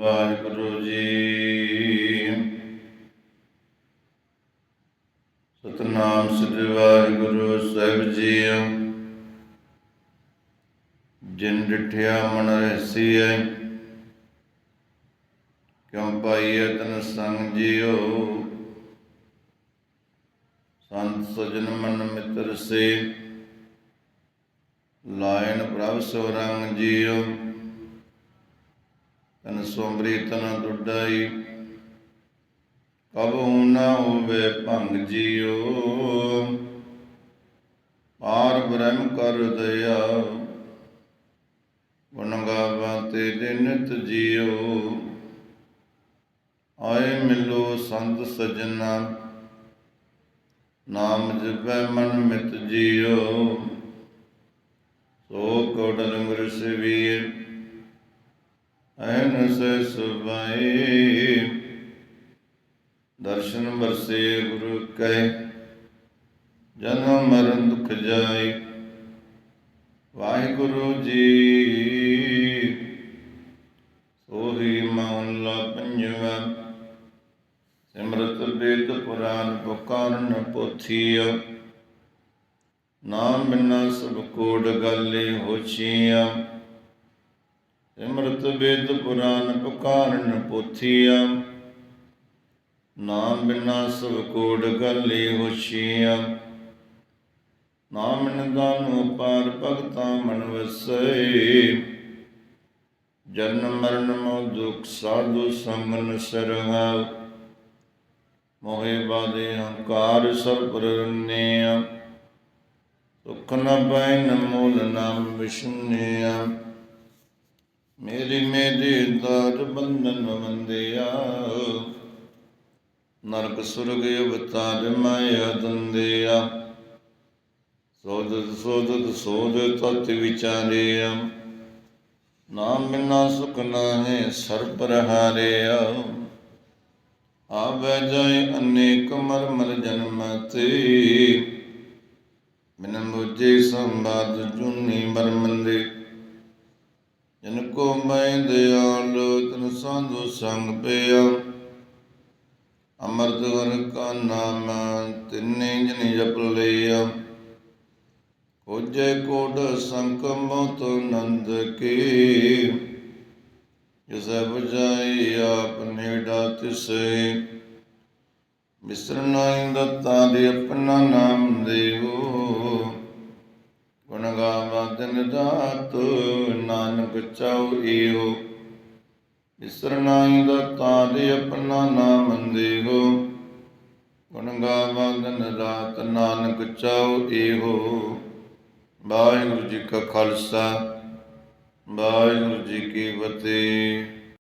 ਵਾਹਿਗੁਰੂ ਜੀ। ਸਤਨਾਮ ਸ੍ਰੀ ਵਾਹਿਗੁਰੂ ਸਾਹਿਬ ਜੀ ਜਿਨ ਡਿਠਿਆ ਮਨ ਰਹਿਸੀਐ ਕਿਉ ਪਾਈਐ ਤਨ ਸੰਗ ਜੀਓ? ਸੰਤ ਸਜਨ ਮਨ ਮਿੱਤਰ ਸੇ, ਲਾਇਨ ਪ੍ਰਭ ਸੋ ਰੰਗ ਜੀਓ। ਤਨ ਸੋਮਰੀ ਤਨ ਦੁੱਡਾਈ। ਕਬਹੁ ਨਾ ਹੋਵੇ ਭੰਗ ਜੀਓ ਪਾਰ ਬ੍ਰਹਮ ਕਰ ਦਇਆ। ਗੁਣ ਤੇ ਨਿਤ ਜੀਓ, ਆਏ ਮਿਲੋ ਸੰਤ ਸਜਣਾ। ਨਾਮ ਜਪੈ ਮਨ ਮਿਤ ਜੀਓ, ਸੋ ਕੋਟ ਲੰਗਰ ਸਵੀਰ। ਐਨ ਸੇ ਸੁਭਾਈ ਦਰਸ਼ਨ ਵਰਸੇ ਗੁਰੂ ਕੈ, ਜਨਮ ਮਰਨ ਦੁਖ ਜਾਈ ਵਾਹਿਗੁਰੂ ਜੀ, ਸੋਹੀ ਮਹਲਾ ਪੰਜਵਾ। ਸਿਮਰਤ ਬੇਦ ਪੁਰਾਨ ਪੁਕਾਰਨ ਪੋਥੀਆ। ਨਾਮ ਬਿਨਾ ਸਭ ਕੋਡ ਗਾਲੇ ਹੋਛੀਆਂ। ਸਿਮਰਤ ਬੇਦ ਪੁਰਾਨ ਪੁਕਾਰਨ ਪੋਥੀਆ। ਨਾਮ ਬਿਨਾ ਸਭ ਕੋਡ ਗਾਲੇ ਹੋਛੀਆਂ ਨਾਮ ਨਿਦਾਨੁ ਪਾਰ ਭਗਤਾ ਮਨ ਵਸੈ। ਜਨਮ ਮਰਨ ਮੋ ਦੁਖ ਸਾਧੂ ਸੰਗਨ ਸਰਹਾਉ ਮੋਹਿ ਬਾਦੇ ਹੰਕਾਰ ਸਭ ਪਰਨਿਆ ਸੁਖ ਨ ਬੈਨ ਮੂਲ ਨਾਮ ਵਿਸ਼ਨਿਆ ਮੇਰੀ ਮੇਰੀ ਦਾਰ ਬੰਧਨ ਵੰਦਿਆ ਨਰਕ ਸੁਰਗ ਅਵਤਾਰ ਮਾਇਆ ਦੰਦਿਆ ਸੋਦਤ ਸੋਦਤ ਸੋਦ ਤਤ ਵਿਚਾਰਿਆ ਨਾਮ ਬਿਨਾ ਸੁਖ ਨਾਹੀ ਸਰ ਪਰ ਹਾਰਿਆ ਆਵੈ ਜਾਏ ਅਨੇਕ ਮਰ ਮਰ ਜਨਮ ਤੇ ਬਿਨ ਮੁਝੇ ਸੰਬਾਦ ਜੁਨੀ ਮਰ ਮੰਦੇ ਜਨ ਕੋ ਮੈਂ ਦਿਆਲ, ਤਨ ਸਾਧੂ ਸੰਗ ਪਿਆ। ਅਮਰਤ ਵਰ ਕਾ ਨਾਮ ਤਿੰਨੇ ਜਨ ਜਪ ਲਿਆ। ਖੋਜੇ ਕੋਟ ਸੰਕ ਮੋਤ ਨੰਦ ਕੀ। ਜਿਸ ਬਜਾਈ ਆਪ ਨੇੜਾ ਤਿਸੇ। ਮਿਸਰਨਾ ਦਤਾ ਦੇ ਆਪਣਾ ਨਾਮ ਦੇਵੋ। ਗੁਣ ਗਾਵਾ ਦਿਨ ਰਾਤ ਨਾਨਕ ਚਾਉ ਏਹੋ ਮਿਸਰਨਾ ਦਤਾ ਦੇ ਆਪਣਾ ਨਾਮ ਦੇਵੋ ਗੁਣ ਗਾਵਾਂ ਦਿਨ ਰਾਤ, ਨਾਨਕ ਚਾਉ ਏਹੋ ਵਾਹਿਗੁਰੂ ਜੀ ਕਾ ਖਾਲਸਾ, ਵਾਹਿਗੁਰੂ ਜੀ ਕੀ ਫਤਿਹ।